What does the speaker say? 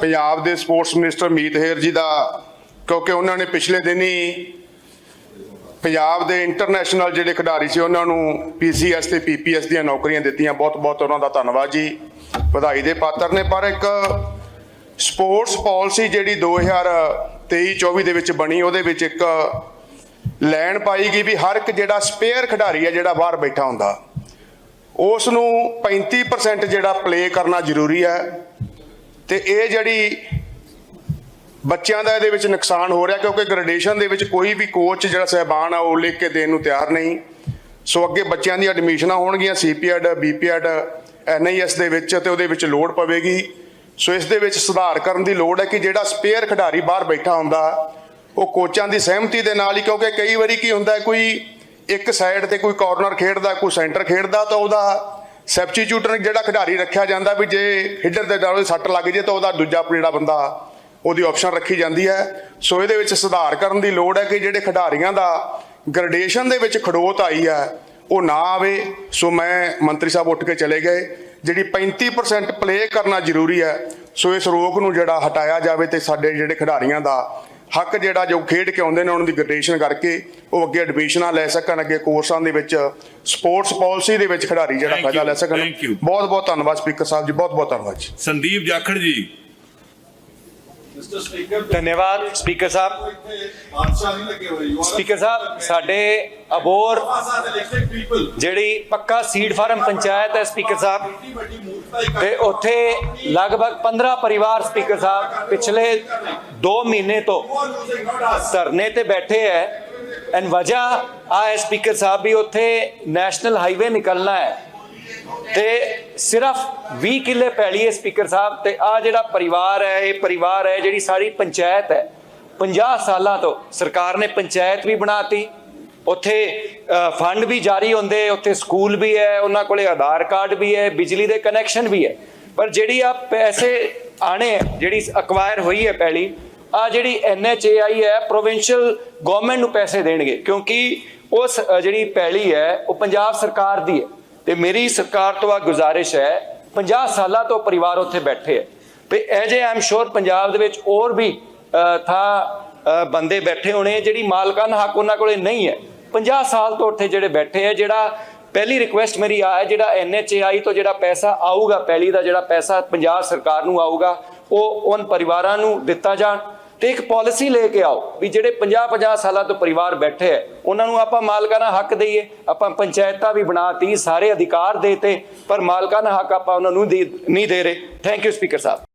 ਪੰਜਾਬ ਦੇ sports minister ਮੀਤ ਹੇਰ ਜੀ ਦਾ, ਕਿਉਂਕਿ ਉਹਨਾਂ ਨੇ ਪਿਛਲੇ ਦਿਨੀ ਪੰਜਾਬ ਦੇ ਇੰਟਰਨੈਸ਼ਨਲ ਜਿਹੜੇ ਖਿਡਾਰੀ ਸੀ, ਉਹਨਾਂ ਨੂੰ ਪੀਸੀਐਸ ਤੇ ਪੀਪੀਐਸ ਦੀਆਂ ਨੌਕਰੀਆਂ ਦਿੱਤੀਆਂ। ਬਹੁਤ ਬਹੁਤ ਉਹਨਾਂ ਦਾ ਧੰਨਵਾਦ ਜੀ। ਵਧਾਈ ਦੇ ਪਾਤਰ ਨੇ। ਪਰ ਇੱਕ ਸਪੋਰਟਸ ਪਾਲਿਸੀ ਜਿਹੜੀ 2023-24 ਦੇ ਵਿੱਚ ਬਣੀ, ਉਹਦੇ ਵਿੱਚ ਇੱਕ ਲੈਣ ਪਾਈ ਗਈ ਵੀ ਹਰ ਇੱਕ ਜਿਹੜਾ ਸਪੇਅਰ ਖਿਡਾਰੀ ਹੈ ਜਿਹੜਾ ਬਾਹਰ ਬੈਠਾ ਹੁੰਦਾ, ਉਸ ਨੂੰ 35% ਜਿਹੜਾ ਪਲੇ ਕਰਨਾ ਜ਼ਰੂਰੀ ਹੈ। ਤੇ ਇਹ ਜਿਹੜੀ ਬੱਚਿਆਂ ਦਾ ਇਹਦੇ ਵਿੱਚ ਨੁਕਸਾਨ ਹੋ ਰਿਹਾ ਕਿਉਂਕਿ ਗ੍ਰੈਜੂਏਸ਼ਨ ਦੇ ਵਿੱਚ ਕੋਈ ਵੀ ਕੋਚ ਜਿਹੜਾ ਸਹਿਬਾਨ ਆ, ਉਹ ਲਿਖ ਕੇ ਦੇਣ ਨੂੰ ਤਿਆਰ ਨਹੀਂ। ਸੋ ਅੱਗੇ ਬੱਚਿਆਂ ਦੀ ਐਡਮਿਸ਼ਨਾਂ ਹੋਣਗੀਆਂ ਸੀਪੀਐਡ ਬੀਪੀਐਡ ਐਨਆਈਐਸ ਦੇ ਵਿੱਚ ਤੇ ਉਹਦੇ ਵਿੱਚ ਲੋਡ ਪਵੇਗੀ। ਸੋ ਇਸ ਦੇ ਵਿੱਚ ਸੁਧਾਰ ਕਰਨ ਦੀ ਲੋੜ ਹੈ ਕਿ ਜਿਹੜਾ ਸਪੇਅਰ ਖਿਡਾਰੀ ਬਾਹਰ ਬੈਠਾ ਹੁੰਦਾ, ਉਹ ਕੋਚਾਂ ਦੀ ਸਹਿਮਤੀ ਦੇ ਨਾਲ ਹੀ, ਕਿਉਂਕਿ ਕਈ ਵਾਰੀ ਕੀ ਹੁੰਦਾ ਕੋਈ ਇੱਕ ਸਾਈਡ ਤੇ ਕੋਈ ਕਾਰਨਰ ਖੇਡਦਾ, ਕੋਈ ਸੈਂਟਰ ਖੇਡਦਾ, ਤਾਂ ਉਹਦਾ ਸਬਸਟੀਟਿਊਟਰ ਜਿਹੜਾ ਖਿਡਾਰੀ ਰੱਖਿਆ ਜਾਂਦਾ ਵੀ ਜੇ ਹਿੱਡਰ ਦੇ ਨਾਲ ਉਹਦੇ ਸੱਟ ਲੱਗ ਜੇ ਤਾਂ ਉਹਦਾ ਦੂਜਾ ਜਿਹੜਾ ਬੰਦਾ, ਉਹਦੀ ਆਪਸ਼ਨ ਰੱਖੀ ਜਾਂਦੀ ਹੈ। ਸੋ ਇਹਦੇ ਵਿੱਚ ਸੁਧਾਰ ਕਰਨ ਦੀ ਲੋੜ ਹੈ ਕਿ ਜਿਹੜੇ ਖਿਡਾਰੀਆਂ ਦਾ ਗ੍ਰੈਡੇਸ਼ਨ ਦੇ ਵਿੱਚ ਖੜੋਤ ਆਈ ਹੈ, ਉਹ ਨਾ ਆਵੇ। ਸੋ ਮੈਂ ਮੰਤਰੀ ਸਾਹਿਬ ਉੱਠ ਕੇ ਚਲੇ ਗਏ। ਜਿਹੜੀ 35% ਪਲੇ ਕਰਨਾ ਜ਼ਰੂਰੀ ਹੈ, ਸੋ ਇਸ ਰੋਗ ਨੂੰ ਜਿਹੜਾ ਹਟਾਇਆ ਜਾਵੇ ਤੇ ਸਾਡੇ ਜਿਹੜੇ ਖਿਡਾਰੀਆਂ ਦਾ ਹੱਕ ਜਿਹੜਾ ਜੋ ਖੇਡ ਕੇ ਆਉਂਦੇ ਨੇ ਉਹਨਾਂ ਦੀ ਗ੍ਰੈਡੇਸ਼ਨ ਕਰਕੇ ਉਹ ਅੱਗੇ ਐਡਮਿਸ਼ਨਾਂ ਲੈ ਸਕਣ ਅੱਗੇ ਕੋਰਸਾਂ ਦੇ ਵਿੱਚ ਸਪੋਰਟਸ ਪਾਲਿਸੀ ਦੇ ਵਿੱਚ ਖਿਡਾਰੀ ਜਿਹੜਾ ਫਾਇਦਾ ਲੈ ਸਕਣ. ਬਹੁਤ ਬਹੁਤ ਧੰਨਵਾਦ ਸਪੀਕਰ ਸਾਹਿਬ ਜੀ ਬਹੁਤ ਬਹੁਤ ਧੰਨਵਾਦ ਜੀ। ਸੰਦੀਪ ਜਾਖੜ ਜੀ। ਮਿਸਟਰ ਸਪੀਕਰ ਧੰਨਵਾਦ ਸਪੀਕਰ ਸਾਹਿਬ। ਸਪੀਕਰ ਸਾਹਿਬ ਸਾਡੇ ਅਬੋਰ ਜਿਹੜੀ ਪੱਕਾ ਸੀਡ ਫਾਰਮ ਪੰਚਾਇਤ ਹੈ ਸਪੀਕਰ ਸਾਹਿਬ ਤੇ ਉੱਥੇ ਲਗਭਗ 15 ਪਰਿਵਾਰ ਸਪੀਕਰ ਸਾਹਿਬ ਪਿਛਲੇ 2 ਮਹੀਨੇ ਤੋਂ ਯੂਜ਼ਿੰਗ ਧਰਨੇ ਤੇ ਬੈਠੇ ਹੈ ਐਨ ਵਜ੍ਹਾ ਆ ਹੈ ਸਪੀਕਰ ਸਾਹਿਬ ਵੀ ਉੱਥੇ ਨੈਸ਼ਨਲ ਹਾਈਵੇ ਨਿਕਲਣਾ ਹੈ ਤੇ ਸਿਰਫ 20 ਕਿੱਲੇ ਪੈਲੀ ਹੈ ਸਪੀਕਰ ਸਾਹਿਬ ਤੇ ਆ ਜਿਹੜਾ ਪਰਿਵਾਰ ਹੈ, ਇਹ ਪਰਿਵਾਰ ਹੈ ਜਿਹੜੀ ਸਾਰੀ ਪੰਚਾਇਤ ਹੈ। 50 ਸਾਲਾਂ ਤੋਂ ਸਰਕਾਰ ਨੇ ਪੰਚਾਇਤ ਵੀ ਬਣਾਤੀ, ਉੱਥੇ ਫੰਡ ਵੀ ਜਾਰੀ ਹੁੰਦੇ, ਉੱਥੇ ਸਕੂਲ ਵੀ ਹੈ, ਉਹਨਾਂ ਕੋਲੇ ਆਧਾਰ ਕਾਰਡ ਵੀ ਹੈ, ਬਿਜਲੀ ਦੇ ਕਨੈਕਸ਼ਨ ਵੀ ਹੈ। ਪਰ ਜਿਹੜੀ ਆ ਪੈਸੇ ਆਣੇ ਹੈ ਜਿਹੜੀ ਅਕਵਾਇਰ ਹੋਈ ਹੈ ਪਹਿਲੀ ਆ ਜਿਹੜੀ ਐਨਐਚਏਆਈ ਹੈ ਪ੍ਰੋਵਿੰਸ਼ੀਅਲ ਗਵਰਨਮੈਂਟ ਨੂੰ ਪੈਸੇ ਦੇਣਗੇ ਕਿਉਂਕਿ ਉਸ ਅ, ਜਿਹੜੀ ਪੈਲੀ ਹੈ ਉਹ ਪੰਜਾਬ ਸਰਕਾਰ ਦੀ ਹੈ। ਤੇ ਮੇਰੀ ਸਰਕਾਰ ਤੋਂ ਆ ਗੁਜ਼ਾਰਿਸ਼ ਹੈ 50 ਸਾਲਾਂ ਤੋਂ ਪਰਿਵਾਰ ਉੱਥੇ ਬੈਠੇ ਹੈ। ਤੇ ਇਹ ਜੇ ਆਮ ਸ਼ੋਰ ਪੰਜਾਬ ਦੇ ਵਿੱਚ ਹੋਰ ਵੀ ਅ, ਥਾਂ ਬੰਦੇ ਬੈਠੇ ਹੋਣੇ ਜਿਹੜੀ ਮਾਲਕਾਨ ਹੱਕ ਉਹਨਾਂ ਕੋਲੇ ਨਹੀਂ ਹੈ। 50 ਸਾਲ ਤੋਂ ਉੱਥੇ ਜਿਹੜੇ ਬੈਠੇ ਹੈ ਜਿਹੜਾ ਪਹਿਲੀ ਰਿਕੁਐਸਟ ਮੇਰੀ ਆ ਹੈ ਜਿਹੜਾ ਐਨਐਚਏਆਈ ਤੋਂ ਜਿਹੜਾ ਪੈਸਾ ਆਊਗਾ ਪਹਿਲੀ ਦਾ ਜਿਹੜਾ ਪੈਸਾ ਪੰਜਾਬ ਸਰਕਾਰ ਨੂੰ ਆਊਗਾ ਉਹ ਉਹਨਾਂ ਪਰਿਵਾਰਾਂ ਨੂੰ ਦਿੱਤਾ ਜਾਣ। ਤੇ ਇੱਕ ਪਾਲਿਸੀ ਲੈ ਕੇ ਆਓ ਵੀ ਜਿਹੜੇ 50 50 ਸਾਲਾਂ ਤੋਂ ਪਰਿਵਾਰ ਬੈਠੇ ਹੈ ਉਹਨਾਂ ਨੂੰ ਆਪਾਂ ਮਾਲਕਾਨਾ ਹੱਕ ਦਈਏ। ਆਪਾਂ ਪੰਚਾਇਤਾਂ ਵੀ ਬਣਾਤੀ ਸਾਰੇ ਅਧਿਕਾਰ ਦੇਤੇ ਪਰ ਮਾਲਕਾਨਾ ਹੱਕ ਆਪਾਂ ਉਹਨਾਂ ਨੂੰ ਦੇ- ਨਹੀਂ ਦੇ ਰਹੇ। Thank you speaker Sahib.